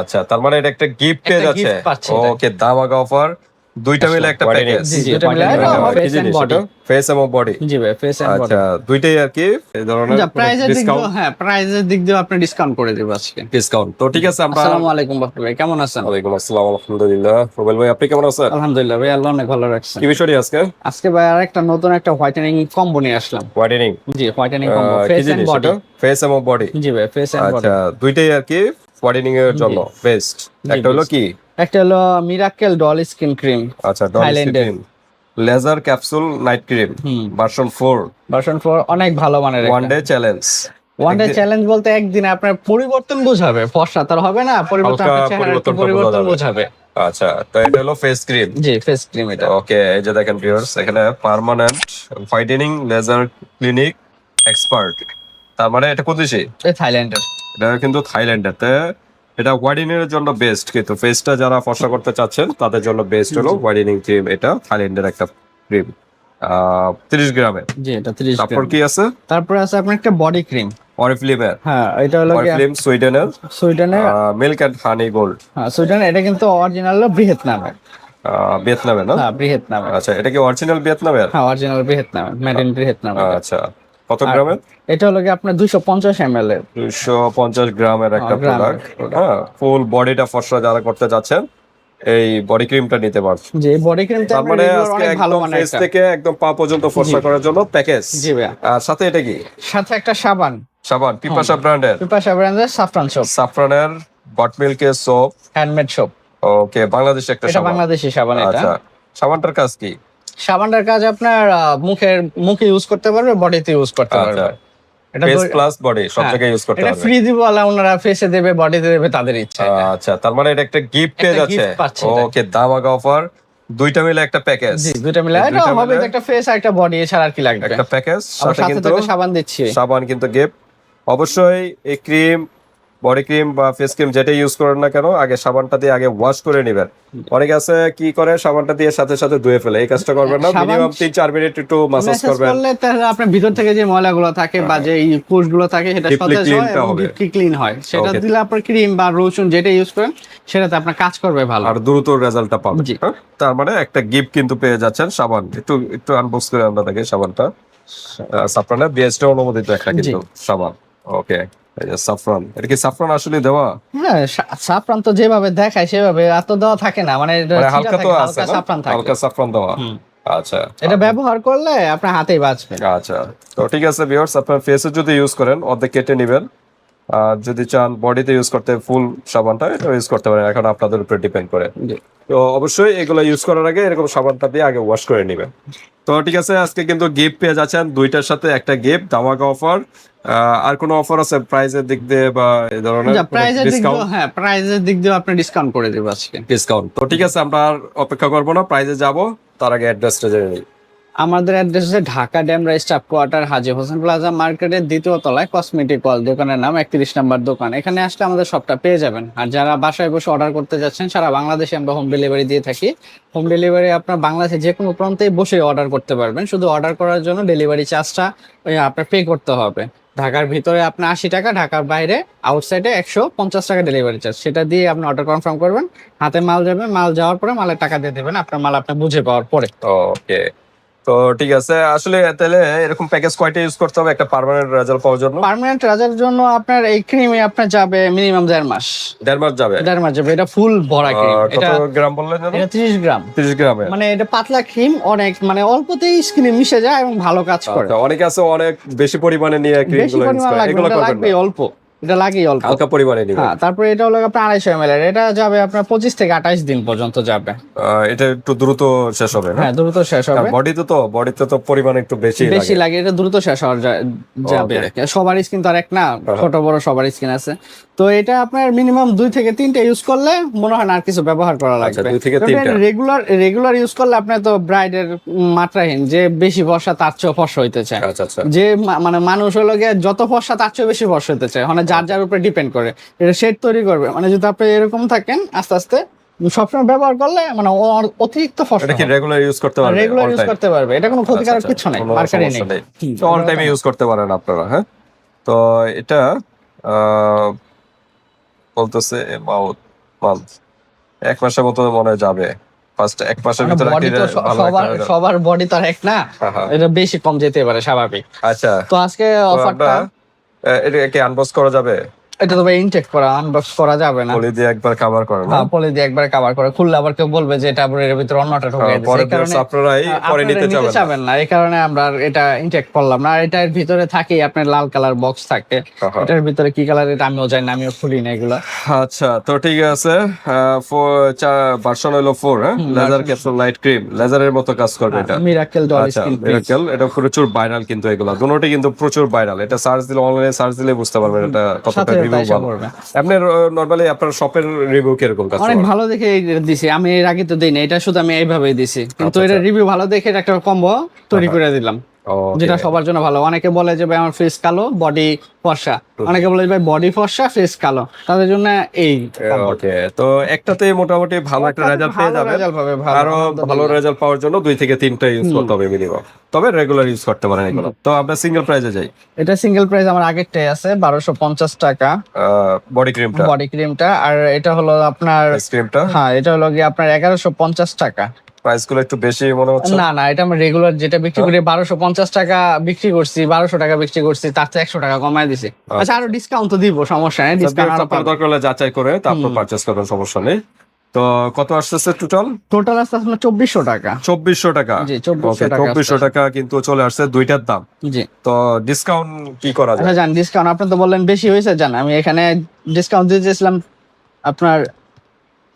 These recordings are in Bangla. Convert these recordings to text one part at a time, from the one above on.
আচ্ছা তার মানে এটা একটা গিফট একটা gift পাচ্ছে ওকে দামাকা অফার দুইটা মিলে একটা প্যাকেজ জি, জি, দুইটা মিলে একটা face and body। ফেস এবং বডি জি ভাই ফেস এন্ড বডি আচ্ছা দুইটাই আর কি এই ধরনের ডিসকাউন্ট দিয়ে হ্যাঁ প্রাইজের দিক দিয়ে আপনি ডিসকাউন্ট করে দেব আজকে। ডিসকাউন্ট তো ঠিক আছে আমরা আসসালামু আলাইকুম বাপু ভাই কেমন আছেন? ওয়ালাইকুম আসসালাম আলহামদুলিল্লাহ। রুবেল ভাই আপনি কেমন আছেন? আলহামদুলিল্লাহ ভাই আল্লাহ অনেক ভালো রাখছেন কি বিষয় আজকে? আজকে ভাই আরেকটা নতুন একটা হোয়াইটেনিং কম্বো নিয়ে আসলাম। Whitening G whitening combo face and body face এবং বডি জি ভাই ফেস এন্ড বডি আচ্ছা দুইটাই আর কি? হোয়াইটেনিং এর জন্য বেস্ট একটা হলো কি? একটা হলো মিরাকেল ডল স্কিন ক্রিম আচ্ছা Thailand এর। Cream laser capsule night cream version 4 version 4 অনেক ভালো মানের one day challenge one day challenge বলতে একদিনে আপনার পরিবর্তন বোঝাবে ফর্সা তার হবে না পরিবর্তন পরিবর্তন বোঝাবে। আচ্ছা তো এটা হলো ফেস ক্রিম জি ফেস ক্রিম এটা। ওকে এই যে দেখেন ভিউয়ার্স এখানে permanent whitening laser clinic expert তার মানে এটা কোন দেশে? থাইল্যান্ডের। এটা কিন্তু থাইল্যান্ডের এটা হোয়াইটেনিং এর জন্য বেস্ট কিন্তু ফেসটা যারা ফর্সা করতে চাচ্ছেন তাদের জন্য বেস্ট হলো হোয়াইটেনিং ক্রিম। এটা থাইল্যান্ডের একটা ক্রিম। তিরিশ গ্রামের। জি এটা 30 তারপর কি আছে? তারপরে আছে আপনার একটা বডি ক্রিম। অরিফ্লিমের হ্যাঁ এটা হলো অরিফ্লিম সুইডেনের সুইডেনের মিল্ক অ্যান্ড হানি গোল্ড হ্যাঁ সুইডেন এটা কিন্তু অরিজিনাল ভিয়েতনামের। ভিয়েতনামে না? হ্যাঁ ভিয়েতনামের। আচ্ছা এটা কি অরিজিনাল ভিয়েতনামের? হ্যাঁ অরিজিনাল ভিয়েতনামের মেড ইন ভিয়েতনাম আচ্ছা। কত গ্রামের? এটা হলো কি আপনার 250 এমএল এর। দুইশো পঞ্চাশ গ্রামের একটা হ্যাঁ, প্রোডাক্ট হ্যাঁ ফুল বডিটা ফর্সা যারা করতে যাচ্ছেন এই বডি ক্রিমটা নিতে পারছেন। যে বডি ক্রিমটা তার মানে আজকে একদম ফেস থেকে একদম পা পর্যন্ত ফর্সা করার জন্য প্যাকেজ জি আর সাথে এটা কি? সাথে একটা সাবান। সাবান পিপাসা ব্র্যান্ডের পিপাসা ব্র্যান্ডের সাফরান সোপ সাফরানের বট মিল্কের সোপ হ্যান্ডমেড সোপ ওকে বাংলাদেশে একটা এটা সাবান। বাংলাদেশি সাবান এটা। আচ্ছা সাবানটার কাজ কি? সাবানটার কাজ আপনার মুখের মুখে ইউজ করতে পারবে বডিতে ইউজ করতে আচ্ছা। পারবে। এটা ফেস প্লাস বডি সব হ্যাঁ, জায়গায় ইউজ করতে এটা ফ্রি দিব আলা ওনারা ফেসে দেবে বডিতে দেবে তাদের ইচ্ছা। আচ্ছা তার মানে এটা একটা গিফট ওকে অফার দুইটা মিলে একটা প্যাকেজ জি দুইটা মিলে। এটা হবে একটা ফেস আর একটা বডি এছাড়া আর কি লাগবে? একটা প্যাকেজ সাথে কিন্তু সাবান দিচ্ছি। সাবান কিন্তু গিফট অবশ্যই এই ক্রিম বডি ক্রিম বা ফেস ক্রিম যেটা ইউজ করেন না কেন আগে সাবানটা দিয়ে আগে ওয়াশ করে নেবেন। অনেকে আছে কি করে সাবানটা দিয়ে সাথে সাথে ধুয়ে ফেলে এই কাজটা করবেন না মিনিমাম তিন চার মিনিট একটু ম্যাসেজ করবেন। করলে তাহলে আপনার ভিতর থেকে যে ময়লাগুলো থাকে বা যে কোষগুলো থাকে সেটা সতেজ হয় এবং। ক্লিন হয়। সেটা দিলে আপনার ক্রিম বা রসুন যেটা ইউজ করেন সেটাতে আপনার কাজ করবে ভালো। আর দ্রুত রেজাল্টটা পাবেন। হ্যাঁ? তার মানে একটা গিফট কিন্তু পেয়ে যাচ্ছেন সাবান। একটু একটু আনবক্স করে আমরা দেখি সাবানটা। সাফরানের বিএসটা অনুমোদিত একটা কিন্তু সাবান। ওকে সাফরান এটা কি সাফরান আসলে দেওয়া? হ্যাঁ সাফরান তো যেভাবে দেখায় সেভাবে এত দেওয়া থাকে না মানে মানে হালকা তো আছে সাফরান থাকে। হালকা সাফরান দেওয়া। আচ্ছা। এটা ব্যবহার করলে আপনার হাতেই বাঁচবে। আচ্ছা। তো ঠিক আছে ভিউয়ার্স আপনার ফেসে যদি ইউজ করেন অর্ধেক কেটে নেবেন। আর যদি চান বডিতে ইউজ করতে ফুল সাবানটা এটা ইউজ করতে পারেন। এখন আপনাদের উপরে ডিপেন্ড করে। জি। তো অবশ্যই এগুলো ইউজ করার আগে এরকম সাবানটা দিয়ে আগে ওয়াশ করে নেবেন। তো ঠিক আছে আজকে কিন্তু গিফট পেয়ে যাচ্ছেন। দুইটার সাথে একটা গিফট ধামাকা অফার আর কোনো অফার আছে প্রাইজের দিক দিয়ে বা এই ধরনের? প্রাইজের দিক দিয়ে হ্যাঁ প্রাইজের দিক দিয়ে আপনি ডিসকাউন্ট করে দেব আজকে। ডিসকাউন্ট তো ঠিক আছে আমরা আর অপেক্ষা করব না প্রাইজে যাব তার আগে অ্যাড্রেসটা জেনে নিই। আমাদের অ্যাড্রেস হচ্ছে Dhaka Demra staff quarter Haji Hossain plaza মার্কেটের দ্বিতীয় তলায় কসমেটিক ওয়াল দোকানের নাম, একত্রিশ নাম্বার দোকান। এখানে আসলে আমাদের সবটা পেয়ে যাবেন। আর যারা বাসায় বসে অর্ডার করতে যাচ্ছেন, সারা বাংলাদেশে আমরা হোম ডেলিভারি দিয়ে থাকি। হোম ডেলিভারি আপনার বাংলাদেশে যে কোনো প্রান্তেই বসে অর্ডার করতে পারবেন। শুধু অর্ডার করার জন্য ডেলিভারি চার্জটা আপনার পে করতে হবে। ঢাকার ভিতরে আপনার আশি টাকা, ঢাকার বাইরে আউটসাইডে একশো পঞ্চাশ টাকা ডেলিভারি চার্জ সেটা দিয়ে আপনি অর্ডার কনফার্ম করবেন। হাতে মাল যাবে, মাল যাওয়ার পরে মালের টাকা দিয়ে দেবেন। আপনার মাল আপনি বুঝে পাওয়ার পরে। ওকে তো ঠিক আছে আসলে তাহলে এরকম প্যাকেজ কয়টা ইউজ করতে হবে একটা পার্মানেন্ট রেজাল্ট পাওয়ার জন্য? পার্মানেন্ট রাজার জন্য আপনার এই ক্রিমে আপনার যাবে মিনিমাম দেড় মাস। দেড় মাস যাবে? দেড় মাস যাবে এটা ফুল ভরা ক্রিম এটা গ্রাম বললেন এটা ত্রিশ গ্রাম। তিরিশ গ্রামে। মানে এটা পাতলা ক্রিম অনেক মানে অল্পতেই স্কিনে মিশে যায় এবং ভালো কাজ করে। আচ্ছা, অনেকে আছে অনেক বেশি পরিমাণে নিয়ে ক্রিমগুলো করে। এগুলো লাগবে অল্প। এটা লাগেই অল্প। হালকা পরিমাণে নিবেন। হ্যাঁ তারপরে এটা হলো আপনার আড়াইশো এর। এটা যাবে আপনার পঁচিশ থেকে আঠাইশ দিন পর্যন্ত যাবে। এটা একটু দ্রুত শেষ হবে হ্যাঁ দ্রুত শেষ হবে। বডিতে তো বডিতে তো পরিমাণ একটু বেশি বেশি লাগে এটা দ্রুত শেষ হওয়ার যাবে। সবার স্কিন তো আর এক না ছোট বড় সবার স্কিন আছে। তো এটা আপনার মিনিমাম দুই থেকে তিনটে ইউজ করলে মনে হয় না আর কিছু ব্যবহার করা আচ্ছা, লাগবে। দুই থেকে তিনটা। রেগুলার রেগুলার ইউজ করলে আপনার তো ব্রাইডের মাত্রাহীন। যে বেশি বর্ষা তার চেয়েও ফর্সা হইতে চায়। আচ্ছা আচ্ছা। যে মানে মানুষ হলো গিয়ে যত ফর্সা তার চেয়ে বেশি ফর্সা হতে চায়। মানে যার যার উপরে ডিপেন্ড করে। এটা শেড তৈরি করবে। মানে যদি আপনি এরকম থাকেন আস্তে আস্তে সবসময় ব্যবহার করলে মানে অতিরিক্ত কি রেগুলার ইউজ করতে পারবেন রেগুলার ইউজ করতে পারবে। এটা কোনো ক্ষতিকারক কিছু নাই মার্কারি নেই। অল টাইমে ইউজ করতে পারেন আপনারা হ্যাঁ? তো এটা বলতেছে মাউথ মান্থ এক মাসের মতো মনে যাবে। ফার্স্ট এক মাসের ভিতরে স- ভালো সবার সবার বডি তো আর এক না। হ্যাঁ, হ্যাঁ। এটা বেশি কম যেতে পারে স্বাভাবিক। আচ্ছা। তো আজকে অফারটা আমরা আনবস করা যাবে? এটা তো ভাই ইনটেক করা আনবক্স করা যাবে না। পলি দিয়ে একবার কভার করে না? হ্যাঁ পলি দিয়ে একবার কভার করে। খুললে আবার কেউ বলবে যে এটা আবার এর ভিতরে অন্যটা ঢুকে এই কারণে আপনারাই পরে নিতে চাবেন না। এই কারণে আমরা এটা ইনটেক করলাম না। আর এটার ভিতরে থাকে আপনার লাল কালার বক্স থাকে। হ্যাঁ, হ্যাঁ। এটার ভিতরে কি কালার এটা আমিও জানি না আমিও খুলি না এগুলো। আচ্ছা তো ঠিক আছে ভার্সন হলো ফোর হ্যাঁ? লেজার ক্যাপসুল লাইট ক্রিম লেজারের মতো কাজ করবে এটা। মিরাকেল ডল স্কিন মিরাকেল এটা প্রচুর ভাইরাল কিন্তু এগুলো। দুটোটি কিন্তু প্রচুর ভাইরাল এটা সার্চ দিলে অনলাইনে সার্চ দিলে বুঝতে পারবেন এটা কতটা আপনি নরমালি আপনার শপের রিভিউ কীরকম কাজ অনেক ভালো দেখে দিছি। আমি এর আগে তো দিই না এটা শুধু আমি এইভাবেই দিছি। কিন্তু এটা রিভিউ ভালো দেখে একটা কম্বো তৈরি করে দিলাম। যেটা সবার জন্য ভালো। অনেকে বলে যে ভাই আমার ফেস কালো বডি ফর্সা। অনেকে বলে যে ভাই বডি ফর্সা ফেস কালো। তাদের জন্য এই ওকে তো একটাতে মোটামুটি ভালো একটা রেজাল্ট পেয়ে ভালো, আরও ভালো রেজাল্ট পাওয়ার জন্য দুই থেকে তিনটা ইউজ করতে হবে মিনিমাম তবে রেগুলার ইউজ করতে পারেন এগুলো। তো আমরা সিঙ্গেল প্রাইজে যাই। এটা সিঙ্গেল প্রাইস আমার আগেরটাই আছে বারোশো পঞ্চাশ টাকা। বডি ক্রিমটা বডি ক্রিমটা আর এটা হলো আপনার ক্রিমটা হ্যাঁ এটা হলো গিয়ে আপনার এগারোশো পঞ্চাশ টাকা। প্রাইসগুলো একটু বেশি মনে হচ্ছে? না না এটা আমি রেগুলার যেটা বিক্রি করি বারোশো পঞ্চাশ টাকা বিক্রি করছি বারোশো টাকা বিক্রি করছি তার চেয়ে একশো টাকা কমায় দিছি। আচ্ছা। আরও ডিসকাউন্ট তো দিব সমস্যা নেই ডিসকাউন্ট আপনার দরকার হলে যাচাই করে তারপর পারচেস করবেন সমস্যা নেই। তো কত আসতেছে টোটাল টোটাল আসতে আপনার চব্বিশশো টাকা। চব্বিশশো টাকা। জি, 2400 টাকা চব্বিশশো টাকা কিন্তু চলে আসছে দুইটার দাম। জি। তো ডিসকাউন্ট কি করা যায়? আচ্ছা জান ডিসকাউন্ট আপনি তো বললেন বেশি হয়েছে জান আমি এখানে ডিসকাউন্ট দিয়ে দিয়েছিলাম আপনার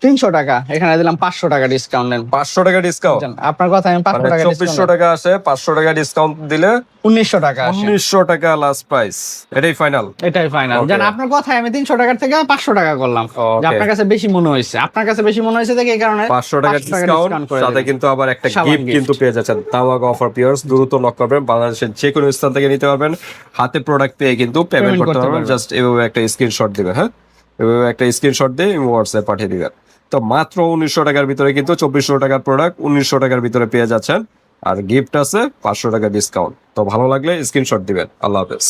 তিনশো টাকা। এখানে দিলাম পাঁচশো টাকা ডিসকাউন্ট নেন। পাঁচশো টাকা ডিসকাউন্ট আপনার কথা আমি পাঁচশো মানে টাকা চব্বিশশো টাকা আসে পাঁচশো টাকা ডিসকাউন্ট দিলে উনিশশো টাকা উনিশশো টাকা লাস্ট প্রাইস এটাই ফাইনাল এটাই ফাইনাল. জান আপনার কথায় আমি তিনশো টাকার থেকে পাঁচশো টাকা করলাম। আপনার কাছে বেশি মনে হয়েছে। আপনার কাছে বেশি মনে হয়েছে দেখে এই কারণে পাঁচশো টাকা ডিসকাউন্ট সাথে কিন্তু আবার একটা গিফট কিন্তু পেয়ে যাচ্ছেন। তামাক অফার পিয়ার্স দ্রুত নক করবেন। বাংলাদেশের যে কোনো স্থান থেকে নিতে পারবেন। হাতে প্রোডাক্ট পেয়ে কিন্তু পেমেন্ট করতে পারবেন। জাস্ট এভাবে একটা স্ক্রিনশট দিবেন হ্যাঁ? এভাবে একটা স্ক্রিনশট দিয়ে হোয়াটসঅ্যাপ পাঠিয়ে দিবেন। তো মাত্র উনিশশো টাকার ভিতরে কিন্তু চব্বিশশো টাকার প্রোডাক্ট উনিশশো টাকার ভিতরে পেয়ে যাচ্ছেন। আর গিফট আছে পাঁচশো টাকা ডিসকাউন্ট তো ভালো লাগলে স্ক্রিনশট দিবেন। আল্লাহ হাফেজ।